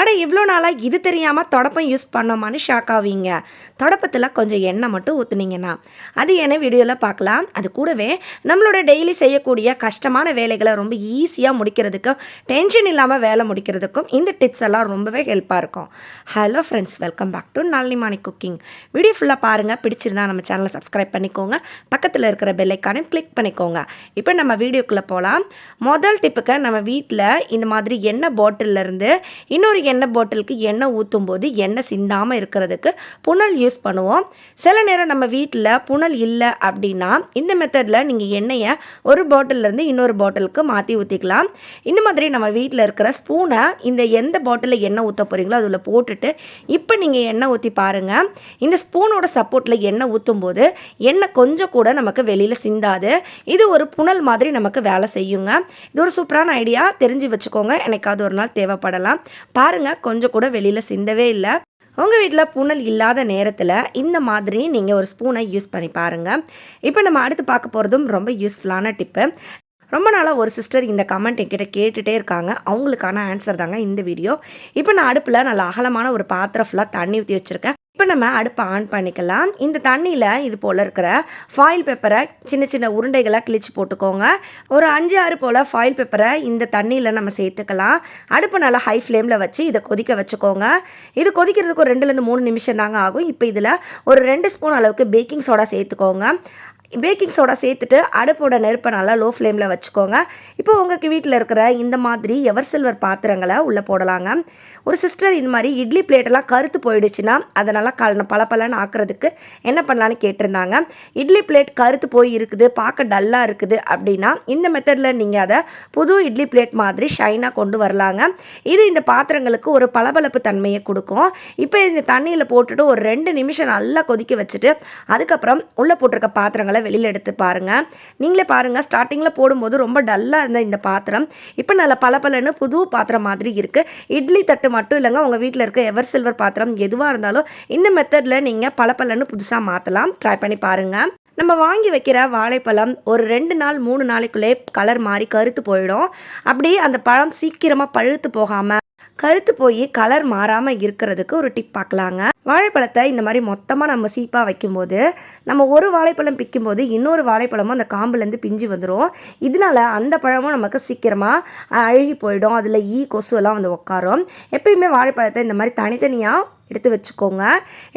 அட இவ்வளோ நாளாக இது தெரியாமல் தொடப்பம் யூஸ் பண்ணோமான்னு ஷாக் ஆவீங்க. தொடப்பத்தில் கொஞ்சம் எண்ணெய் மட்டும் ஊற்றுனீங்கன்னா அது என்ன வீடியோவில் பார்க்கலாம். அது கூடவே நம்மளோட டெய்லி செய்யக்கூடிய கஷ்டமான வேலைகளை ரொம்ப ஈஸியாக முடிக்கிறதுக்கும் டென்ஷன் இல்லாமல் வேலை முடிக்கிறதுக்கும் இந்த டிப்ஸ் எல்லாம் ரொம்பவே ஹெல்ப்பாக இருக்கும். Hello friends welcome back to Nalini Mani cooking video ஃபுல்லாக பாருங்கள் பிடிச்சிருந்தா நம்ம சேனலை சப்ஸ்கிரைப் பண்ணிக்கோங்க. பக்கத்தில் இருக்கிற பெல்லைக்கானையும் கிளிக் பண்ணிக்கோங்க. இப்போ நம்ம வீடியோக்குள்ளே போகலாம் முதல் டிப்புக்கு நம்ம வீட்டில் இந்த மாதிரி எண்ணெய் பாட்டில்லேருந்து இன்னொரு எண்ணெய் பாட்டிலுக்கு எண்ணெய் ஊற்றும் போது எண்ணெய் சிந்தாமல் இருக்கிறதுக்கு புனல் யூஸ் பண்ணுவோம். சில நேரம் நம்ம வீட்டில் புனல் இல்லை அப்படின்னா இந்த மெத்தடில் நீங்கள் எண்ணெயை ஒரு பாட்டிலேருந்து இன்னொரு பாட்டிலுக்கு மாற்றி ஊற்றிக்கலாம் இந்த மாதிரி நம்ம வீட்டில் இருக்கிற ஸ்பூனை இந்த எந்த பாட்டிலில் எண்ணெய் ஊற்ற போகிறீங்களோ அதில் போட்டுட்டு இப்போ நீங்கள் எண்ணெய் ஊற்றி பாருங்கள் இந்த ஸ்பூனோட சப்போர்ட்டில் எண்ணெய் ஊற்றும் போது எண்ணெய் கொஞ்சம் கூட நமக்கு வெளியில் சிந்தாது. இது ஒரு புனல் மாதிரி நமக்கு வேலை செய்யுங்க. இது ஒரு சூப்பரான ஐடியா தெரிஞ்சு வச்சுக்கோங்க. எனக்காவது ஒரு நாள் தேவைப்படலாம். பாருங்கள் கொஞ்சம் கூட வெளியில் சிந்தவே இல்லை. உங்கள் வீட்டில் புனல் இல்லாத நேரத்தில் இந்த மாதிரி நீங்கள் ஒரு ஸ்பூனை யூஸ் பண்ணி பாருங்கள் இப்போ நம்ம அடுத்து பார்க்க போகிறதும் ரொம்ப யூஸ்ஃபுல்லான டிப்பு ரொம்ப நாளாக ஒரு சிஸ்டர் இந்த கமெண்ட் என்கிட்ட கேட்டுகிட்டே இருக்காங்க. அவங்களுக்கான ஆன்சர் தாங்க இந்த வீடியோ இப்போ நான் அடுப்பில் நல்ல அகலமான ஒரு பாத்திரம் ஃபுல்லாக தண்ணி ஊற்றி வச்சுருக்கேன். இப்போ நம்ம அடுப்பை ஆன் பண்ணிக்கலாம். இந்த தண்ணியில் இது போல் இருக்கிற ஃபாயில் பேப்பரை சின்ன சின்ன உருண்டைகளாக கிழிச்சு போட்டுக்கோங்க. ஒரு அஞ்சு ஆறு போல் ஃபாயில் பேப்பரை இந்த தண்ணியில் நம்ம சேர்த்துக்கலாம். அடுப்பை நல்லா ஹை ஃப்ளேமில் வச்சு இதை கொதிக்க வச்சுக்கோங்க. இது கொதிக்கிறதுக்கு ஒரு ரெண்டுலேருந்து மூணு நிமிஷம் தாங்க ஆகும். இப்போ இதில் ஒரு ரெண்டு ஸ்பூன் அளவுக்கு பேக்கிங் சோடா சேர்த்துக்கோங்க. பேக்கிங் சோடா சேர்த்துட்டு அடுப்போட நெருப்பை நல்லா லோ ஃப்ளேமில் வச்சுக்கோங்க. இப்போ உங்களுக்கு வீட்டில் இருக்கிற இந்த மாதிரி எவர் சில்வர் பாத்திரங்களை உள்ளே போடலாங்க. ஒரு சிஸ்டர் இந்த மாதிரி இட்லி பிளேட்டெல்லாம் கருத்து போயிடுச்சுன்னா அதை நல்லா கல பளபளன்னு ஆக்குறதுக்கு என்ன பண்ணலான்னு கேட்டிருந்தாங்க. இட்லி பிளேட் கருத்து போய் இருக்குது பார்க்க டல்லாக இருக்குது அப்படின்னா இந்த மெத்தடில் நீங்கள் அதை புது இட்லி பிளேட் மாதிரி ஷைனாக கொண்டு வரலாங்க. இது இந்த பாத்திரங்களுக்கு ஒரு பளபளப்பு தன்மையை கொடுக்கும். இப்போ இந்த தண்ணியில் போட்டுட்டு ஒரு ரெண்டு நிமிஷம் நல்லா கொதிக்க வச்சுட்டு அதுக்கப்புறம் உள்ளே போட்டிருக்க பாத்திரங்களை வெளியில் எடுத்து பாருங்கள் நீங்களே பாருங்கள் ஸ்டார்டிங்கில் போடும்போது ரொம்ப டல்லாக இருந்த இந்த பாத்திரம். இப்போ நல்ல பலன்னு புது பாத்திரம் மாதிரி இருக்குது இட்லி தட்டு மட்டும் இல்லைங்க உங்கள் வீட்டில் இருக்க எவர் சில்வர் பாத்திரம் எதுவாக இருந்தாலும் இந்த மெத்தடில் நீங்கள் பளபளன்னு புதுசாக மாற்றலாம் ட்ரை பண்ணி பாருங்கள் நம்ம வாங்கி வைக்கிற வாழைப்பழம் ஒரு ரெண்டு நாள் மூணு நாளைக்குள்ளே கலர் மாறி கருத்து போயிடும். அப்படியே அந்த பழம் சீக்கிரமாக பழுத்து போகாமல் கருத்து போய் கலர் மாறாமல் இருக்கிறதுக்கு ஒரு டிப் பார்க்கலாங்க வாழைப்பழத்தை இந்த மாதிரி மொத்தமாக நம்ம சீப்பாக வைக்கும்போது நம்ம ஒரு வாழைப்பழம் பிக்கும்போது இன்னொரு வாழைப்பழமும் அந்த காம்புலேருந்து பிஞ்சு வந்துடும் இதனால அந்த பழமும் நமக்கு சீக்கிரமாக அழுகி போயிடும். அதில் ஈ கொசு எல்லாம் வந்து உட்காரும் எப்பயுமே வாழைப்பழத்தை இந்த மாதிரி தனித்தனியாக எடுத்து வச்சுக்கோங்க.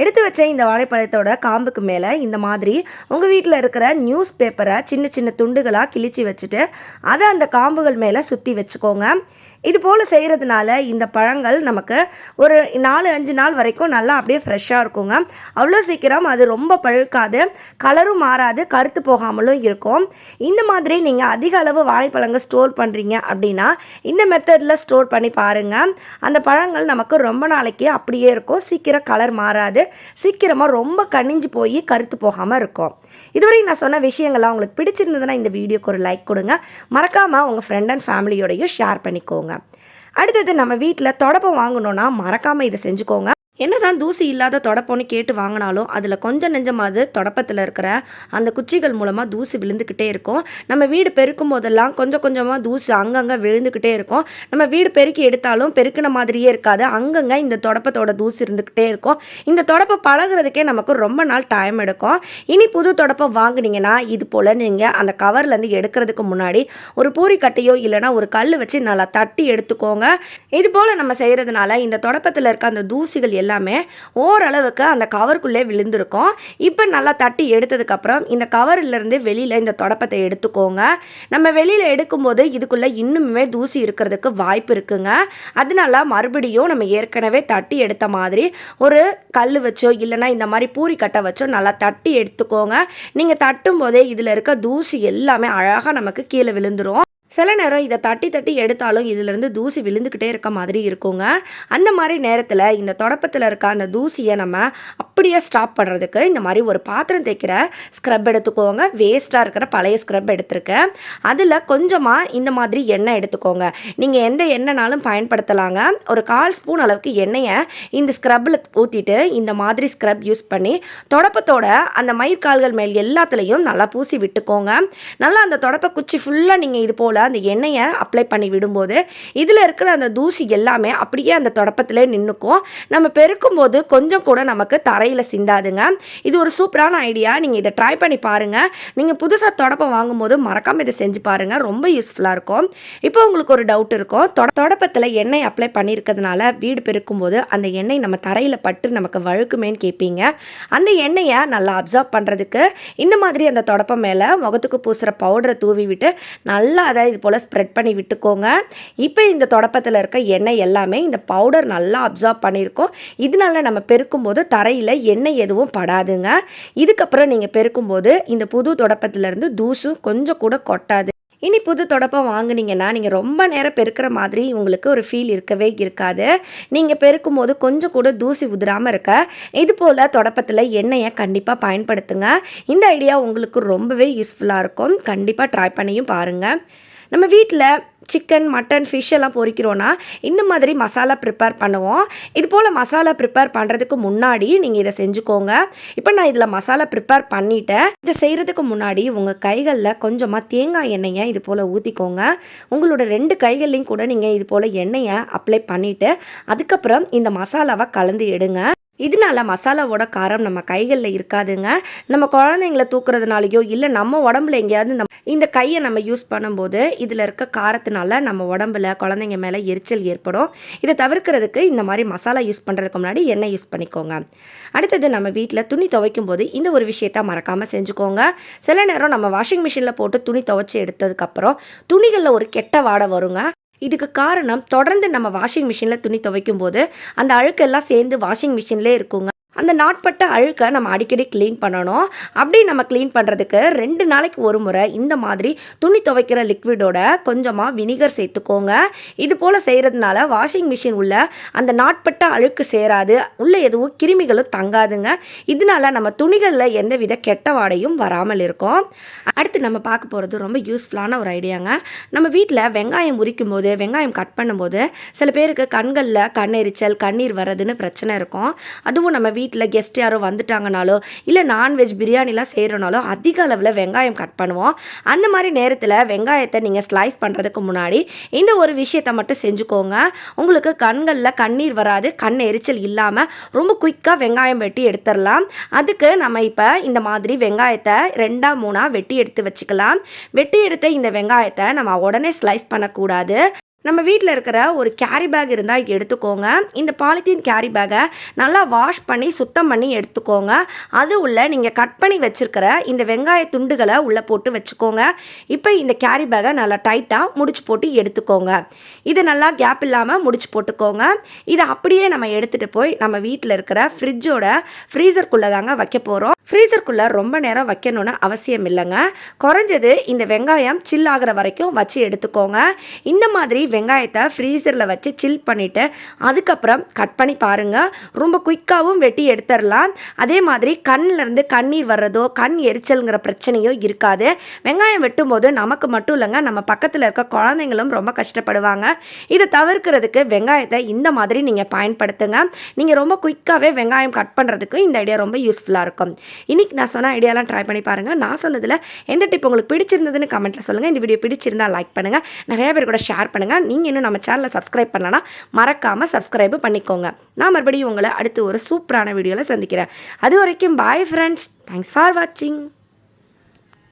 எடுத்து வச்ச இந்த வாழைப்பழத்தோட காம்புக்கு மேலே இந்த மாதிரி உங்கள் வீட்டில் இருக்கிற நியூஸ் பேப்பரை சின்ன சின்ன துண்டுகளாக கிழிச்சு வச்சுட்டு அதை அந்த காம்புகள் மேலே சுற்றி வச்சுக்கோங்க. இது போல் செய்கிறதுனால இந்த பழங்கள் நமக்கு ஒரு நாலு அஞ்சு நாள் வரைக்கும் நல்லா அப்படியே ஃப்ரெஷ்ஷாக இருக்குங்க. அவ்வளோ சீக்கிரம் அது ரொம்ப பழுக்காது கலரும் மாறாது கருத்து போகாமலும் இருக்கும். இந்த மாதிரி நீங்கள் அதிக அளவு வாழைப்பழங்கள் ஸ்டோர் பண்ணுறீங்க அப்படின்னா இந்த மெத்தடில் ஸ்டோர் பண்ணி பாருங்கள் அந்த பழங்கள் நமக்கு ரொம்ப நாளைக்கு அப்படியே இருக்கும். சீக்கிரம் கலர் மாறாது சீக்கிரமாக ரொம்ப கனிஞ்சு போய் கருத்து போகாமல் இருக்கும். இதுவரை நான் சொன்ன விஷயங்கள்லாம் உங்களுக்கு பிடிச்சிருந்ததுன்னா இந்த வீடியோக்கு ஒரு லைக் கொடுங்க. மறக்காமல் உங்கள் ஃப்ரெண்ட் அண்ட் ஃபேமிலியோடையும் ஷேர் பண்ணிக்கோங்க. அடுத்தது நம்ம வீட்டில் தொடப்பம் வாங்கணுன்னா மறக்காமல் இதை செஞ்சுக்கோங்க. என்னதான் தூசி இல்லாத தொடப்பம்னு கேட்டு வாங்கினாலும் அதில் கொஞ்சம் நெஞ்சமாவது தொடப்பத்தில் இருக்கிற அந்த குச்சிகள் மூலமாக தூசி விழுந்துக்கிட்டே இருக்கும். நம்ம வீடு பெருக்கும் போதெல்லாம் கொஞ்சம் கொஞ்சமாக தூசி அங்கங்கே விழுந்துக்கிட்டே இருக்கும். நம்ம வீடு பெருக்கி எடுத்தாலும் பெருக்கின மாதிரியே இருக்காது. அங்கங்கே இந்த தொடப்பத்தோட தூசி இருந்துக்கிட்டே இருக்கும். இந்த தொடப்பை பழகுறதுக்கே நமக்கு ரொம்ப நாள் டைம் எடுக்கும். இனி புது தொடப்பை வாங்கினீங்கன்னா இது போல் நீங்கள் அந்த கவர்லேருந்து எடுக்கிறதுக்கு முன்னாடி ஒரு பூரி கட்டையோ இல்லைனா ஒரு கல் வச்சு நல்லா தட்டி எடுத்துக்கோங்க. இது போல் நம்ம செய்கிறதுனால இந்த தொடப்பத்தில் இருக்க அந்த தூசிகள் எல்லாம் எல்லாமே ஓரளவுக்கு அந்த கவருக்குள்ளே விழுந்திருக்கும். இப்போ நல்லா தட்டி எடுத்ததுக்கப்புறம் இந்த கவர்லேருந்து வெளியில் இந்த தொடப்பத்தை எடுத்துக்கோங்க. நம்ம வெளியில் எடுக்கும்போது இதுக்குள்ளே இன்னுமே தூசி இருக்கிறதுக்கு வாய்ப்பு இருக்குங்க. அதனால மறுபடியும் நம்ம ஏற்கனவே தட்டி எடுத்த மாதிரி ஒரு கல் வச்சோ இல்லைனா இந்த மாதிரி பூரி கட்டை வச்சோ நல்லா தட்டி எடுத்துக்கோங்க. நீங்கள் தட்டும் போதே இதில் இருக்க தூசி எல்லாமே அழகாக நமக்கு கீழே விழுந்துரும். சில நேரம் இதை தட்டி தட்டி எடுத்தாலும் இதிலிருந்து தூசி விழுந்துக்கிட்டே இருக்க மாதிரி இருக்குங்க. அந்த மாதிரி நேரத்தில் இந்த தொடப்பத்தில் இருக்க அந்த தூசியை நம்ம அப்படியே ஸ்டாப் பண்ணுறதுக்கு இந்த மாதிரி ஒரு பாத்திரம் தேய்க்கிற ஸ்க்ரப் எடுத்துக்கோங்க. வேஸ்ட்டாக இருக்கிற பழைய ஸ்க்ரப் எடுத்துருக்கேன். அதில் கொஞ்சமாக இந்த மாதிரி எண்ணெய் எடுத்துக்கோங்க. நீங்கள் எந்த எண்ணெய்னாலும் பயன்படுத்தலாங்க. ஒரு கால் ஸ்பூன் அளவுக்கு எண்ணெயை இந்த ஸ்க்ரப்பில் ஊற்றிட்டு இந்த மாதிரி ஸ்க்ரப் யூஸ் பண்ணி தொடப்பத்தோட அந்த மயிர்கால்கள் மேல் எல்லாத்துலேயும் நல்லா பூசி விட்டுக்கோங்க. நல்லா அந்த தொடப்பை குச்சி ஃபுல்லாக நீங்கள் இது போல் போல் அந்த எண்ணெயை அப்ளை பண்ணி விடும்போது இதில் இருக்கிற அந்த தூசி எல்லாமே அப்படியே அந்த தொடப்பத்தில் நின்றுக்கும் நம்ம பெருக்கும் போது கொஞ்சம் கூட நமக்கு தரையில் சிந்தாதுங்க. இது ஒரு சூப்பரான ஐடியா. நீங்கள் இதை ட்ரை பண்ணி பாருங்கள் நீங்கள் புதுசாக தொடப்பம் வாங்கும்போது மறக்காமல் இதை செஞ்சு பாருங்கள் ரொம்ப யூஸ்ஃபுல்லாக இருக்கும். இப்போ உங்களுக்கு ஒரு டவுட் இருக்கும். தொட தொடப்பத்தில் எண்ணெய் அப்ளை பண்ணியிருக்கிறதுனால வீடு பெருக்கும் போது அந்த எண்ணெய் நம்ம தரையில் பட்டு நமக்கு வழுக்குமேன்னு கேட்பீங்க அந்த எண்ணெயை நல்லா அப்சர்வ் பண்ணுறதுக்கு இந்த மாதிரி அந்த தொடப்பம் மேலே முகத்துக்கு பூசுகிற பவுடரை தூவி விட்டு நல்லா அதை இது போல் ஸ்ப்ரெட் பண்ணி விட்டுக்கோங்க. இப்போ இந்த தொடப்பத்தில் இருக்க எண்ணெய் எல்லாமே இந்த பவுடர் நல்லா அப்சார்ப் பண்ணியிருக்கோம் இதனால நம்ம பெருக்கும்போது தரையில் எண்ணெய் எதுவும் படாதுங்க. இதுக்கப்புறம் நீங்கள் பெருக்கும்போது இந்த புது தொடப்பத்திலேருந்து தூசும் கொஞ்சம் கூட கொட்டாது. இனி புது தொடப்பம் வாங்குனீங்கன்னா நீங்கள் ரொம்ப நேரம் பெருக்கிற மாதிரி உங்களுக்கு ஒரு ஃபீல் இருக்கவே இருக்காது. நீங்கள் பெருக்கும் போது கொஞ்சம் கூட தூசி உதிராமல் இருக்க. இது போல் தொடப்பத்தில் எண்ணெயை கண்டிப்பாக பயன்படுத்துங்க. இந்த ஐடியா உங்களுக்கு ரொம்பவே யூஸ்ஃபுல்லாக இருக்கும். கண்டிப்பாக ட்ரை பண்ணியும் பாருங்கள் நம்ம வீட்டில் சிக்கன் மட்டன் ஃபிஷ் எல்லாம் பொறிக்கிறோன்னா இந்த மாதிரி மசாலா ப்ரிப்பேர் பண்ணுவோம். இது போல் மசாலா ப்ரிப்பேர் பண்ணுறதுக்கு முன்னாடி நீங்கள் இதை செஞ்சுக்கோங்க. இப்போ நான் இதில் மசாலா ப்ரிப்பேர் பண்ணிட்டேன். இதை செய்கிறதுக்கு முன்னாடி உங்கள் கைகளில் கொஞ்சமாக தேங்காய் எண்ணெயை இது போல் ஊற்றிக்கோங்க உங்களோட ரெண்டு கைகள்லையும் கூட நீங்கள் இது போல் எண்ணெயை அப்ளை பண்ணிவிட்டு அதுக்கப்புறம் இந்த மசாலாவை கலந்து எடுங்க. இதனால மசாலாவோட காரம் நம்ம கைகளில் இருக்காதுங்க. நம்ம குழந்தைங்கள தூக்குறதுனாலையோ இல்லை நம்ம உடம்புல எங்கேயாவது நம்ம இந்த கையை நம்ம யூஸ் பண்ணும்போது இதில் இருக்க காரத்தினால நம்ம உடம்புல குழந்தைங்க மேலே எரிச்சல் ஏற்படும். இதை தவிர்க்கிறதுக்கு இந்த மாதிரி மசாலா யூஸ் பண்ணுறதுக்கு முன்னாடி எண்ணெய் யூஸ் பண்ணிக்கோங்க. அடுத்தது நம்ம வீட்டில் துணி துவைக்கும் போது இந்த ஒரு விஷயத்த மறக்காமல் செஞ்சுக்கோங்க. சில நேரம் நம்ம வாஷிங் மிஷினில் போட்டு துணி துவைச்சி எடுத்ததுக்கப்புறம் துணிகளில் ஒரு கெட்ட வாடை வருங்க. இதுக்கு காரணம் தொடர்ந்து நம்ம வாஷிங் மிஷினில் துணி துவைக்கும் போது அந்த அழுக்கெல்லாம் சேர்ந்து வாஷிங் மிஷின்லேயே இருக்குங்க. அந்த நாட்பட்ட அழுக்கை நம்ம அடிக்கடி க்ளீன் பண்ணணும். அப்படி நம்ம க்ளீன் பண்ணுறதுக்கு ரெண்டு நாளைக்கு ஒரு முறை இந்த மாதிரி துணி துவைக்கிற லிக்விடோட கொஞ்சமாக வினிகர் சேர்த்துக்கோங்க. இது போல் செய்கிறதுனால வாஷிங் மிஷின் உள்ள அந்த நாட்பட்ட அழுக்கு சேராது. உள்ளே எதுவும் கிருமிகளும் தங்காதுங்க. இதனால நம்ம துணிகளில் எந்தவித கெட்ட வாடையும் வராமல் இருக்கும். அடுத்து நம்ம பார்க்க போகிறது ரொம்ப யூஸ்ஃபுல்லான ஒரு ஐடியாங்க நம்ம வீட்டில் வெங்காயம் உரிக்கும் போது வெங்காயம் கட் பண்ணும்போது சில பேருக்கு கண்களில் கண்ணெரிச்சல் கண்ணீர் வர்றதுன்னு பிரச்சனை இருக்கும். அதுவும் நம்ம வீட்டில் வீட்டில் கெஸ்ட் யாரோ வந்துட்டாங்கனாலோ இல்லை நான்வெஜ் பிரியாணிலாம் செய்கிறனாலோ அதிக அளவில் வெங்காயம் கட் பண்ணுவோம். அந்த மாதிரி நேரத்தில் வெங்காயத்தை நீங்கள் ஸ்லைஸ் பண்ணுறதுக்கு முன்னாடி இந்த ஒரு விஷயத்தை மட்டும் செஞ்சுக்கோங்க. உங்களுக்கு கண்களில் கண்ணீர் வராது கண் எரிச்சல் இல்லாமல் ரொம்ப குயிக்காக வெங்காயம் வெட்டி எடுத்துடலாம். அதுக்கு நம்ம இப்போ இந்த மாதிரி வெங்காயத்தை ரெண்டாக மூணாக வெட்டி எடுத்து வச்சுக்கலாம். வெட்டி எடுத்த இந்த வெங்காயத்தை நம்ம உடனே ஸ்லைஸ் பண்ணக்கூடாது. நம்ம வீட்டில் இருக்கிற ஒரு கேரி பேக் இருந்தால் எடுத்துக்கோங்க. இந்த பாலித்தீன் கேரி பேக்கை நல்லா வாஷ் பண்ணி சுத்தம் பண்ணி எடுத்துக்கோங்க. அது உள்ள நீங்கள் கட் பண்ணி வச்சுருக்கிற இந்த வெங்காய துண்டுகளை உள்ளே போட்டு வச்சுக்கோங்க. இப்போ இந்த கேரி பேக்கை நல்லா டைட்டாக முடிச்சு போட்டு எடுத்துக்கோங்க. இது நல்லா கேப் இல்லாமல் முடிச்சு போட்டுக்கோங்க. இதை அப்படியே நம்ம எடுத்துகிட்டு போய் நம்ம வீட்டில் இருக்கிற ஃப்ரிட்ஜோட ஃப்ரீசர்க்குள்ளே தாங்க வைக்க போகிறோம் ஃப்ரீசருக்குள்ளே ரொம்ப நேரம் வைக்கணும்னு அவசியம் இல்லைங்க. குறைஞ்சது இந்த வெங்காயம் சில் ஆகிற வரைக்கும் வச்சு எடுத்துக்கோங்க. இந்த மாதிரி வெங்காயத்தை ஃப்ரீசரில் வச்சு சில் பண்ணிவிட்டு அதுக்கப்புறம் கட் பண்ணி பாருங்கள் ரொம்ப குயிக்காகவும் வெட்டி எடுத்துடலாம். அதே மாதிரி கண்ணிலேருந்து கண்ணீர் வர்றதோ கண் எரிச்சல்ங்கிற பிரச்சனையோ இருக்காது. வெங்காயம் வெட்டும்போது நமக்கு மட்டும் இல்லைங்க. நம்ம பக்கத்தில் இருக்க குழந்தைங்களும் ரொம்ப கஷ்டப்படுவாங்க. இதை தவிர்க்கிறதுக்கு வெங்காயத்தை இந்த மாதிரி நீங்கள் பயன்படுத்துங்க. நீங்கள் ரொம்ப குயிக்காகவே வெங்காயம் கட் பண்ணுறதுக்கு இந்த ஐடியா ரொம்ப யூஸ்ஃபுல்லாக இருக்கும். இன்றைக்கி நான் சொன்ன ஐடியாலாம் ட்ரை பண்ணி பாருங்கள் நான் சொன்னதில் எந்த டிப் உங்களுக்கு பிடிச்சிருந்ததுன்னு கமெண்ட்டில் சொல்லுங்கள் இந்த வீடியோ பிடிச்சிருந்தா லைக் பண்ணுங்கள் நிறைய பேர் கூட ஷேர் பண்ணுங்கள் நீங்கள் இன்னும் நம்ம சேனலை சப்ஸ்கிரைப் பண்ணலன்னா மறக்காமல் சப்ஸ்கிரைப் பண்ணிக்கோங்க. நான் மறுபடியும் உங்களை அடுத்து ஒரு சூப்பரான வீடியோவில் சந்திக்கிறேன். அது வரைக்கும் பாய் ஃப்ரெண்ட்ஸ் தேங்க்ஸ் ஃபார் வாட்சிங்